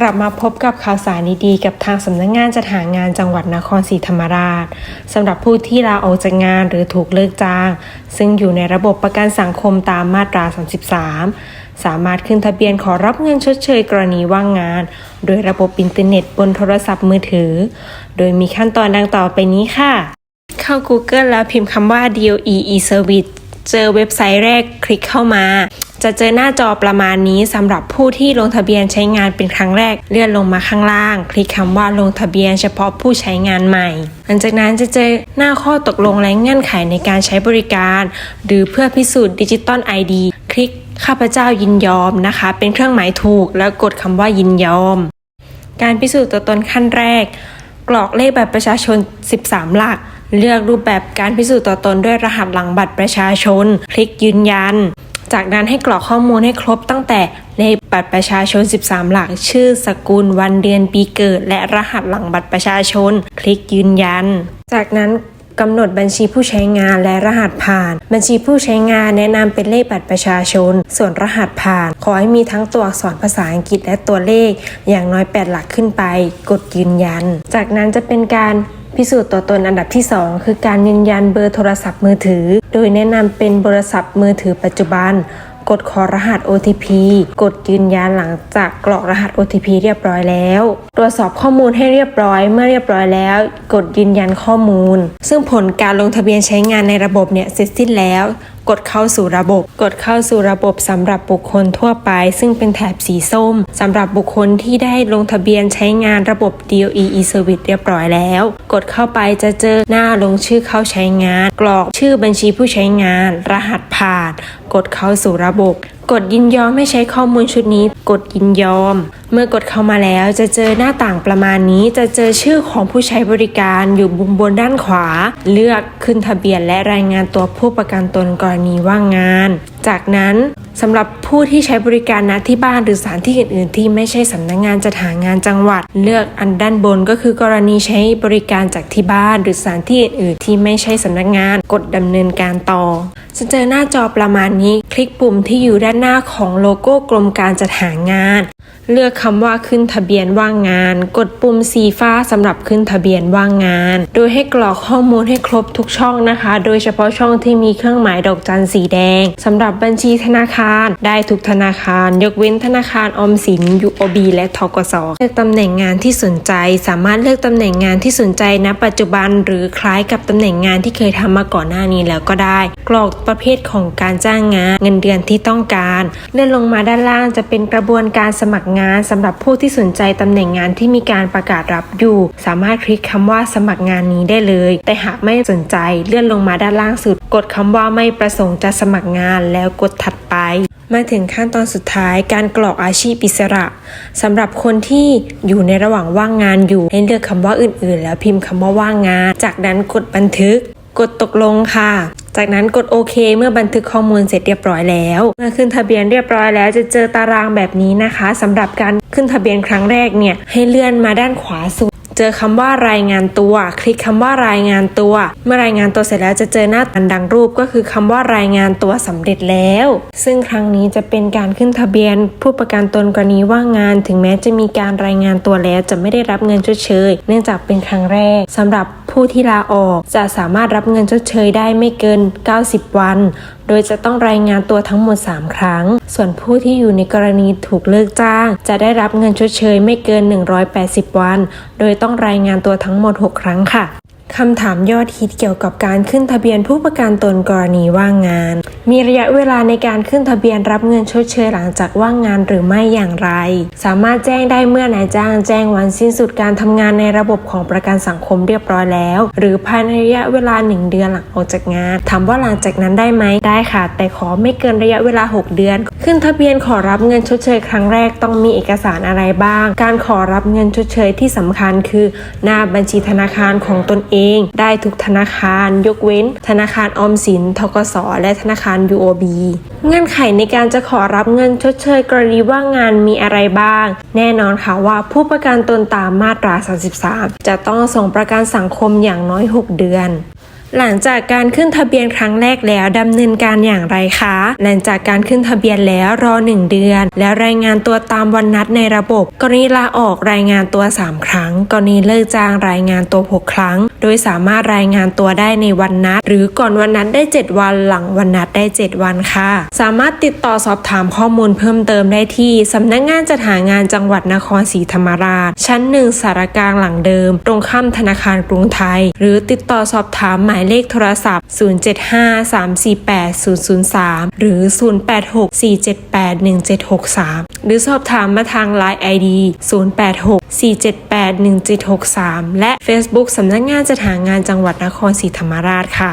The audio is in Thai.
กลับมาพบกับข่าวสารดีๆกับทางสำนักงานจัดหางานจังหวัดนครศรีธรรมราชสำหรับผู้ที่ลาออกจากงานหรือถูกเลิกจ้าง ซึ่งอยู่ในระบบประกันสังคมตามมาตรา 33 สามารถขึ้นทะเบียนขอรับเงินชดเชยกรณีว่างงาน โดยระบบอินเทอร์เน็ตบนโทรศัพท์มือถือ โดยมีขั้นตอนดังต่อไปนี้ค่ะ เข้า Google แล้วพิมพ์คำว่า DOE e-service เจอเว็บไซต์แรกคลิกเข้ามา จะเจอหน้าจอประมาณนี้สำหรับผู้ที่ลงทะเบียนใช้งานเป็นครั้งแรก เลื่อนลงมาข้างล่าง คลิกคำว่าลงทะเบียนเฉพาะผู้ใช้งานใหม่ หลังจากนั้นจะเจอหน้าข้อตกลงและเงื่อนไขในการใช้บริการ หรือเพื่อพิสูจน์ดิจิตอล ID คลิกข้าพเจ้ายินยอมนะคะ เป็นเครื่องหมายถูก แล้วกดคำว่ายินยอม การพิสูจน์ตัวตนขั้นแรก กรอกเลขบัตรประชาชน 13 หลัก เลือกรูปแบบการพิสูจน์ตัวตนด้วยรหัสหลังบัตรประชาชน คลิกยืนยัน จากนั้นให้กรอกข้อมูลให้ครบตั้งแต่เลขบัตรประชาชน 13 หลัก ชื่อสกุล วันเดือนปีเกิด และรหัสหลังบัตรประชาชน คลิกยืนยัน จากนั้นกำหนดบัญชีผู้ใช้งานและรหัสผ่าน บัญชีผู้ใช้งานแนะนำเป็นเลขบัตรประชาชน ส่วนรหัสผ่าน ขอให้มีทั้งตัวอักษรภาษาอังกฤษและตัวเลข อย่างน้อย 8 หลักขึ้นไป กดยืนยัน จากนั้นจะเป็นการ พิสูจน์ตัวตนอันดับที่ 2 คือการยืนยันเบอร์โทรศัพท์มือถือ โดยแนะนำเป็นโทรศัพท์มือถือปัจจุบัน กดขอรหัส OTP กดยืนยันหลังจากกรอกรหัส OTP เรียบร้อยแล้ว ตรวจสอบข้อมูลให้เรียบร้อยเมื่อเรียบร้อยแล้ว กดยืนยันข้อมูล ซึ่งผลการลงทะเบียนใช้งานในระบบเนี่ยเสร็จสิ้นแล้ว กดเข้าสู่ระบบ กดเข้าสู่ระบบสำหรับบุคคลทั่วไป ซึ่งเป็นแถบสีส้มสำหรับบุคคลที่ได้ลงทะเบียนใช้งานระบบ DOE e-service เรียบร้อยแล้ว กดเข้าไปจะเจอหน้าลงชื่อเข้าใช้งาน กรอกชื่อบัญชีผู้ใช้งาน รหัสผ่าน กดเข้าสู่ระบบ กดยินยอมให้ใช้ข้อมูลชุดนี้ กดยินยอม เมื่อกดเข้ามาแล้วจะเจอหน้าต่างประมาณนี้ จะเจอชื่อของผู้ใช้บริการอยู่บุมบนด้านขวา เลือกขึ้นทะเบียนและรายงานตัวผู้ประกันตนกรณีว่างงาน จากนั้นสำหรับผู้ที่ใช้บริการณที่บ้านหรือสถานที่อื่น ๆ ที่ไม่ใช่สำนักงานจัดหางานจังหวัด เลือกอันด้านบนก็คือกรณีใช้บริการจากที่บ้านหรือสถานที่อื่น ๆ ที่ไม่ใช่สำนักงาน กดดำเนินการต่อ จะเจอหน้าจอประมาณนี้ คลิกปุ่มที่อยู่ด้านหน้าของโลโก้กรมการจัดหางาน เลือกคำว่าขึ้นทะเบียนว่างงาน กดปุ่มสีฟ้าสำหรับขึ้นทะเบียนว่างงาน โดยให้กรอกข้อมูลให้ครบทุกช่องนะคะ โดยเฉพาะช่องที่มีเครื่องหมายดอกจันสีแดงสำหรับบัญชีธนาคาร ได้ทุกธนาคาร ยกเว้นธนาคารออมสิน UOB และทกสเลือกตำแหน่งงานที่สนใจ สามารถเลือกตำแหน่งงานที่สนใจณปัจจุบัน หรือคล้ายกับตำแหน่งงานที่เคยทำมาก่อนหน้านี้แล้วก็ได้ กรอกประเภทของการจ้างงาน เงินเดือนที่ต้องการ เลื่อนลงมาด้านล่างจะเป็นกระบวนการสมัครงานสำหรับผู้ที่สนใจตำแหน่งงานที่มีการประกาศรับอยู่ สามารถคลิกคำว่าสมัครงานนี้ได้เลย แต่หากไม่สนใจเลื่อนลงมาด้านล่างสุด กดคำว่าไม่ประสงค์จะสมัครงานแล้วกดถัดไปมาถึงขั้นตอนสุดท้ายการกรอกอาชีพอิสระสำหรับคนที่อยู่ในระหว่างว่างงานอยู่ให้เลือกคำว่าอื่นๆ แล้วพิมพ์คำว่าว่างงาน จากนั้นกดบันทึก กดตกลงค่ะ จากนั้นกดโอเคเมื่อบันทึกข้อมูลเสร็จเรียบร้อยแล้ว เมื่อขึ้นทะเบียนเรียบร้อยแล้วจะเจอตารางแบบนี้นะคะสำหรับการขึ้นทะเบียนครั้งแรกเนี่ยให้เลื่อนมาด้านขวาสุดเจอคำว่ารายงานตัว คลิกคำว่ารายงานตัว เมื่อรายงานตัวเสร็จแล้วจะเจอหน้าอันดังรูปก็คือคำว่ารายงานตัวสำเร็จแล้ว ซึ่งครั้งนี้จะเป็นการขึ้นทะเบียน ผู้ประกันตนกรณีว่างงาน ถึงแม้จะมีการรายงานตัวแล้วจะไม่ได้รับเงินชดเชย เนื่องจากเป็นครั้งแรกสำหรับผู้ที่ลาออกจะสามารถรับเงินชดเชยได้ไม่เกิน 90 วัน โดยจะต้องรายงานตัวทั้งหมด 3 ครั้ง ส่วนผู้ที่อยู่ในกรณีถูกเลิกจ้าง จะได้รับเงินชดเชยไม่เกิน 180 วัน โดยต้องรายงานตัวทั้งหมด 6 ครั้งค่ะ คำถามยอดฮิตเกี่ยวกับการขึ้นทะเบียนผู้ประกันตนกรณีว่างงาน มีระยะเวลาในการขึ้นทะเบียนรับเงินชดเชยหลังจากว่างงานหรือไม่อย่างไร สามารถแจ้งได้เมื่อนายจ้างแจ้งวันสิ้นสุดการทำงานในระบบของประกันสังคมเรียบร้อยแล้ว หรือภายในระยะเวลา 1 เดือนหลังออกจากงาน ถามว่าหลังจากนั้นได้ไหมได้ค่ะ แต่ขอไม่เกินระยะเวลา 6 เดือน ขึ้นทะเบียนขอรับเงินชดเชยครั้งแรกต้องมีเอกสารอะไรบ้าง การขอรับเงินชดเชยที่สำคัญคือ หน้าบัญชีธนาคารของตนเองได้ทุกธนาคารยกเว้น ธนาคารออมสินทกสและธนาคาร UOB เงื่อนไขในการจะขอรับเงินชดเชยกรณีว่างงานมีอะไรบ้าง แน่นอนค่ะว่าผู้ประกันตนตามมาตรา 33 จะต้องส่งประกันสังคมอย่างน้อย 6 เดือน หลังจากการขึ้นทะเบียนครั้งแรกแล้วดำเนินการอย่างไรคะ หลังจากการขึ้นทะเบียนแล้วรอ 1 เดือน แล้วรายงานตัวตามวันนัดในระบบ กรณีลาออกรายงานตัว 3 ครั้ง กรณีเลิกจ้างรายงานตัว 6 ครั้ง โดยสามารถรายงานตัวได้ในวันนัด หรือก่อนวันนัดได้ 7 วันหลังวันนัดได้ 7 วันค่ะ สามารถติดต่อสอบถามข้อมูลเพิ่มเติมได้ที่สำนักงานจัดหางานจังหวัดนครศรีธรรมราช ชั้นหนึ่งสารกลางหลังเดิม ตรงข้ามธนาคารกรุงไทย หรือติดต่อสอบถามหมายเลขโทรศัพท์ 075-348-003 หรือ 086-478-1763 หรือสอบถามมาทาง Line ID 086-478-1763 และ Facebook สำนักงานจัดหางานจังหวัดนครศรีธรรมราชค่ะ